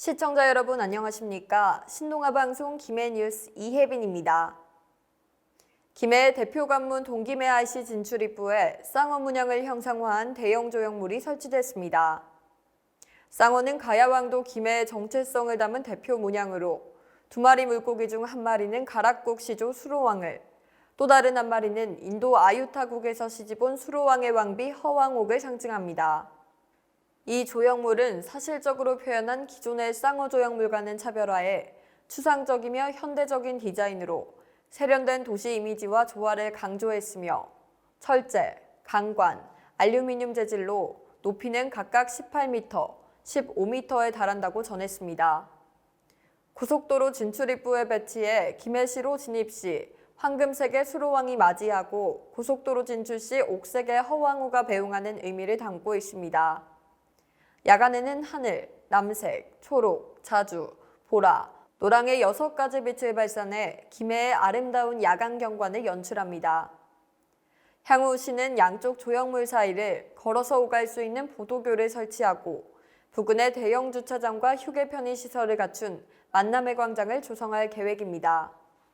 시청자 여러분 안녕하십니까? 신동아 방송 김해 뉴스 이혜빈입니다. 김해 대표 관문 동김해 IC 진출 입구에 쌍어 문양을 형상화한 대형 조형물이 설치됐습니다. 쌍어는 가야왕도 김해의 정체성을 담은 대표 문양으로 두 마리 물고기 중 한 마리는 가락국 시조 수로왕을 또 다른 한 마리는 인도 아유타국에서 시집온 수로왕의 왕비 허왕옥을 상징합니다. 이 조형물은 사실적으로 표현한 기존의 쌍어 조형물과는 차별화해 추상적이며 현대적인 디자인으로 세련된 도시 이미지와 조화를 강조했으며 철제, 강관, 알루미늄 재질로 높이는 각각 18m, 15m에 달한다고 전했습니다. 고속도로 진출 입구에 배치해 김해시로 진입 시 황금색의 수로왕이 맞이하고 고속도로 진출 시 옥색의 허왕우가 배웅하는 의미를 담고 있습니다. 야간에는 하늘, 남색, 초록, 자주, 보라, 노랑의 여섯 가지 빛을 발산해 김해의 아름다운 야간 경관을 연출합니다. 향후 시는 양쪽 조형물 사이를 걸어서 오갈 수 있는 보도교를 설치하고 부근에 대형 주차장과 휴게 편의 시설을 갖춘 만남의 광장을 조성할 계획입니다.